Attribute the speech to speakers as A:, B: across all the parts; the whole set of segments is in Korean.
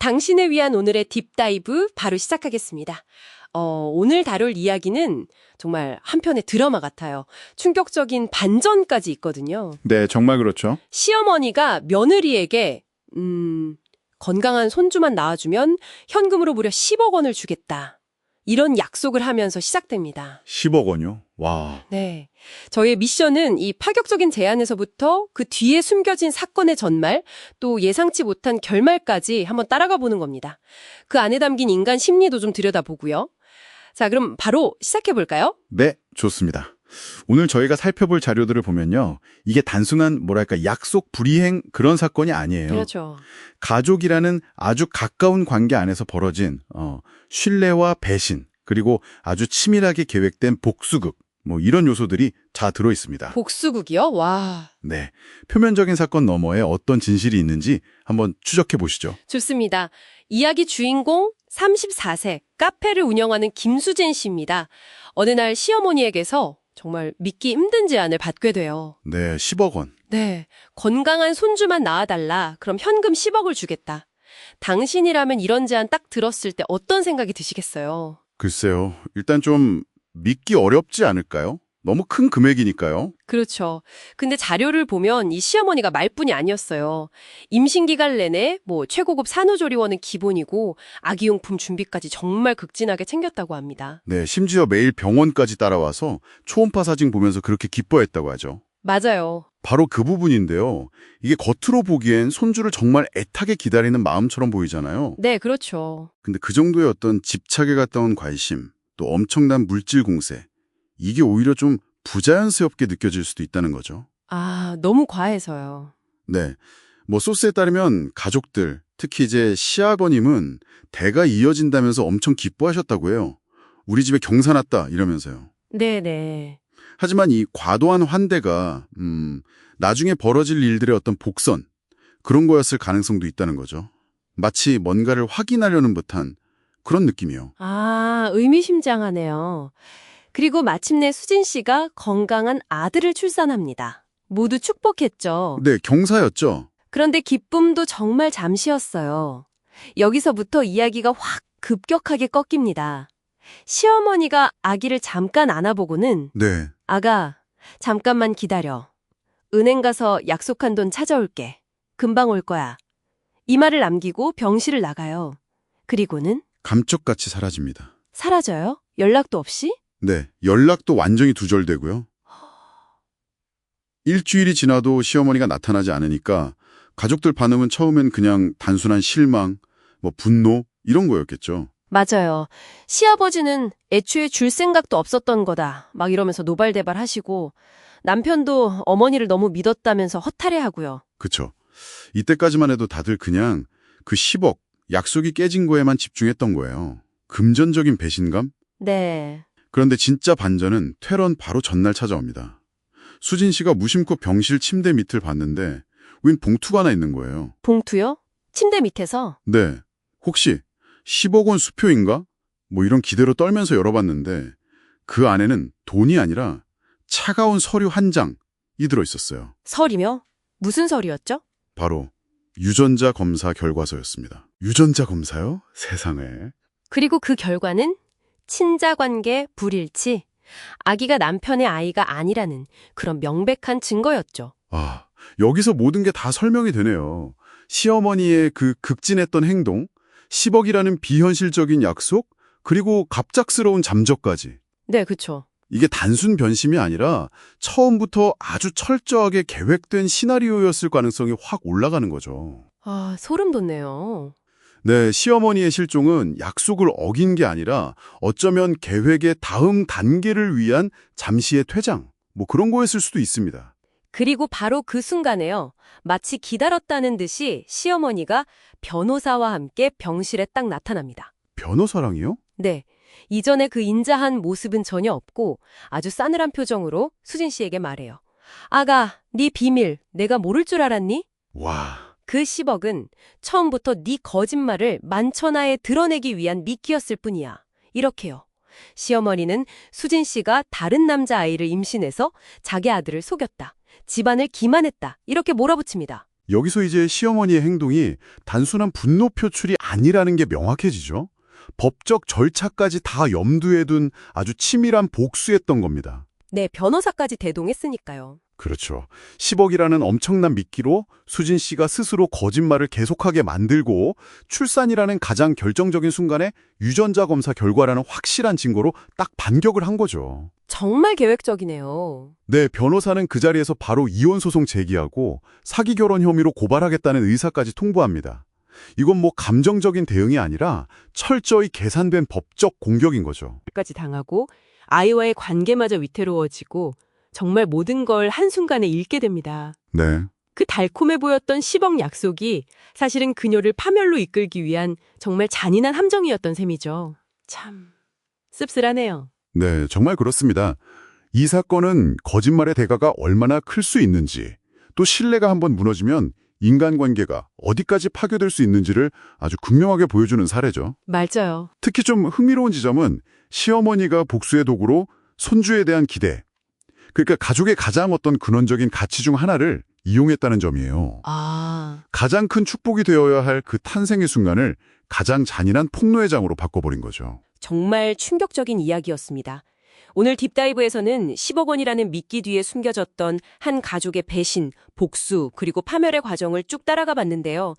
A: 당신을 위한 오늘의 딥다이브 바로 시작하겠습니다. 어, 오늘 다룰 이야기는 정말 한편의 드라마 같아요. 충격적인 반전까지 있거든요.
B: 네, 정말 그렇죠.
A: 시어머니가 며느리에게 음, 건강한 손주만 낳아주면 현금으로 무려 10억 원을 주겠다. 이런 약속을 하면서 시작됩니다.
B: 10억 원요? 와.
A: 네. 저희의 미션은 이 파격적인 제안에서부터 그 뒤에 숨겨진 사건의 전말, 또 예상치 못한 결말까지 한번 따라가 보는 겁니다. 그 안에 담긴 인간 심리도 좀 들여다보고요. 자, 그럼 바로 시작해 볼까요?
B: 네, 좋습니다. 오늘 저희가 살펴볼 자료들을 보면요. 이게 단순한 뭐랄까 약속 불이행 그런 사건이 아니에요.
A: 그렇죠.
B: 가족이라는 아주 가까운 관계 안에서 벌어진 어, 신뢰와 배신 그리고 아주 치밀하게 계획된 복수극 뭐 이런 요소들이 다 들어 있습니다.
A: 복수국이요? 와.
B: 네. 표면적인 사건 너머에 어떤 진실이 있는지 한번 추적해 보시죠.
A: 좋습니다. 이야기 주인공 34세 카페를 운영하는 김수진 씨입니다. 어느 날 시어머니에게서 정말 믿기 힘든 제안을 받게 돼요.
B: 네, 10억 원.
A: 네. 건강한 손주만 낳아달라. 그럼 현금 10억을 주겠다. 당신이라면 이런 제안 딱 들었을 때 어떤 생각이 드시겠어요?
B: 글쎄요. 일단 좀 믿기 어렵지 않을까요? 너무 큰 금액이니까요.
A: 그렇죠. 근데 자료를 보면 이 시어머니가 말뿐이 아니었어요. 임신 기간 내내 뭐 최고급 산후조리원은 기본이고 아기용품 준비까지 정말 극진하게 챙겼다고 합니다.
B: 네, 심지어 매일 병원까지 따라와서 초음파 사진 보면서 그렇게 기뻐했다고 하죠.
A: 맞아요.
B: 바로 그 부분인데요. 이게 겉으로 보기엔 손주를 정말 애타게 기다리는 마음처럼 보이잖아요.
A: 네, 그렇죠.
B: 근데 그 정도의 어떤 집착에 가까운 관심, 또 엄청난 물질 공세, 이게 오히려 좀 부자연스럽게 느껴질 수도 있다는 거죠.
A: 아, 너무 과해서요.
B: 네. 뭐 소스에 따르면 가족들, 특히 이제 시아버님은 대가 이어진다면서 엄청 기뻐하셨다고 해요. 우리 집에 경사 났다 이러면서요.
A: 네네.
B: 하지만 이 과도한 환대가 음, 나중에 벌어질 일들의 어떤 복선 그런 거였을 가능성도 있다는 거죠. 마치 뭔가를 확인하려는 듯한 그런 느낌이요.
A: 아, 의미심장하네요. 그리고 마침내 수진 씨가 건강한 아들을 출산합니다. 모두 축복했죠.
B: 네, 경사였죠.
A: 그런데 기쁨도 정말 잠시였어요. 여기서부터 이야기가 확 급격하게 꺾입니다. 시어머니가 아기를 잠깐 안아보고는
B: 네.
A: 아가, 잠깐만 기다려. 은행 가서 약속한 돈 찾아올게. 금방 올 거야. 이 말을 남기고 병실을 나가요. 그리고는
B: 감쪽같이 사라집니다.
A: 사라져요? 연락도 없이?
B: 네, 연락도 완전히 두절되고요. 일주일이 지나도 시어머니가 나타나지 않으니까 가족들 반응은 처음엔 그냥 단순한 실망, 뭐 분노 이런 거였겠죠.
A: 맞아요. 시아버지는 애초에 줄 생각도 없었던 거다. 막 이러면서 노발대발 하시고 남편도 어머니를 너무 믿었다면서 허탈해하고요.
B: 그쵸. 이때까지만 해도 다들 그냥 그 10억 약속이 깨진 거에만 집중했던 거예요. 금전적인 배신감?
A: 네.
B: 그런데 진짜 반전은 퇴런 바로 전날 찾아옵니다. 수진 씨가 무심코 병실 침대 밑을 봤는데 웬 봉투가 하나 있는 거예요.
A: 봉투요? 침대 밑에서?
B: 네. 혹시 10억 원 수표인가? 뭐 이런 기대로 떨면서 열어봤는데 그 안에는 돈이 아니라 차가운 서류 한 장이 들어있었어요.
A: 설이며? 무슨 설이었죠?
B: 바로 유전자 검사 결과서였습니다. 유전자 검사요? 세상에.
A: 그리고 그 결과는 친자관계 불일치, 아기가 남편의 아이가 아니라는 그런 명백한 증거였죠.
B: 아, 여기서 모든 게 다 설명이 되네요. 시어머니의 그 극진했던 행동, 10억이라는 비현실적인 약속, 그리고 갑작스러운 잠적까지.
A: 네, 그쵸.
B: 이게 단순 변심이 아니라 처음부터 아주 철저하게 계획된 시나리오였을 가능성이 확 올라가는 거죠.
A: 아, 소름 돋네요.
B: 네, 시어머니의 실종은 약속을 어긴 게 아니라 어쩌면 계획의 다음 단계를 위한 잠시의 퇴장, 뭐 그런 거였을 수도 있습니다.
A: 그리고 바로 그 순간에요. 마치 기다렸다는 듯이 시어머니가 변호사와 함께 병실에 딱 나타납니다.
B: 변호사랑이요?
A: 네. 이전에 그 인자한 모습은 전혀 없고 아주 싸늘한 표정으로 수진 씨에게 말해요. 아가, 네 비밀 내가 모를 줄 알았니?
B: 와,
A: 그 10억은 처음부터 네 거짓말을 만천하에 드러내기 위한 미끼였을 뿐이야. 이렇게요. 시어머니는 수진 씨가 다른 남자 아이를 임신해서 자기 아들을 속였다. 집안을 기만했다. 이렇게 몰아붙입니다.
B: 여기서 이제 시어머니의 행동이 단순한 분노 표출이 아니라는 게 명확해지죠. 법적 절차까지 다 염두에 둔 아주 치밀한 복수였던 겁니다.
A: 네, 변호사까지 대동했으니까요.
B: 그렇죠. 10억이라는 엄청난 미끼로 수진 씨가 스스로 거짓말을 계속하게 만들고 출산이라는 가장 결정적인 순간에 유전자 검사 결과라는 확실한 증거로 딱 반격을 한 거죠.
A: 정말 계획적이네요.
B: 네, 변호사는 그 자리에서 바로 이혼 소송 제기하고 사기 결혼 혐의로 고발하겠다는 의사까지 통보합니다. 이건 뭐 감정적인 대응이 아니라 철저히 계산된 법적 공격인 거죠.
C: 까지 당하고 아이와의 관계마저 위태로워지고 정말 모든 걸 한순간에 잃게 됩니다.
B: 네.
C: 그 달콤해 보였던 10억 약속이 사실은 그녀를 파멸로 이끌기 위한 정말 잔인한 함정이었던 셈이죠. 참 씁쓸하네요.
B: 네, 정말 그렇습니다. 이 사건은 거짓말의 대가가 얼마나 클 수 있는지, 또 신뢰가 한번 무너지면 인간관계가 어디까지 파괴될 수 있는지를 아주 극명하게 보여주는 사례죠.
C: 맞아요.
B: 특히 좀 흥미로운 지점은 시어머니가 복수의 도구로 손주에 대한 기대, 그러니까 가족의 가장 어떤 근원적인 가치 중 하나를 이용했다는 점이에요.
C: 아,
B: 가장 큰 축복이 되어야 할 그 탄생의 순간을 가장 잔인한 폭로의 장으로 바꿔버린 거죠.
A: 정말 충격적인 이야기였습니다. 오늘 딥다이브에서는 10억 원이라는 미끼 뒤에 숨겨졌던 한 가족의 배신, 복수, 그리고 파멸의 과정을 쭉 따라가 봤는데요.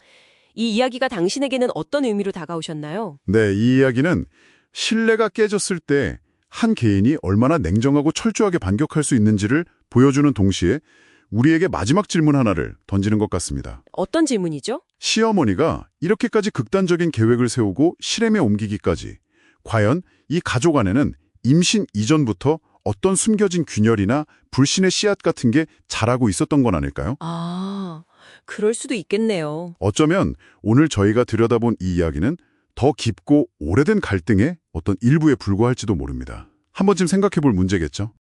A: 이 이야기가 당신에게는 어떤 의미로 다가오셨나요?
B: 네, 이 이야기는 신뢰가 깨졌을 때 한 개인이 얼마나 냉정하고 철저하게 반격할 수 있는지를 보여주는 동시에 우리에게 마지막 질문 하나를 던지는 것 같습니다.
A: 어떤 질문이죠?
B: 시어머니가 이렇게까지 극단적인 계획을 세우고 실행에 옮기기까지 과연 이 가족 안에는 임신 이전부터 어떤 숨겨진 균열이나 불신의 씨앗 같은 게 자라고 있었던 건 아닐까요?
A: 아, 그럴 수도 있겠네요.
B: 어쩌면 오늘 저희가 들여다본 이 이야기는 더 깊고 오래된 갈등의 어떤 일부에 불과할지도 모릅니다. 한 번쯤 생각해 볼 문제겠죠?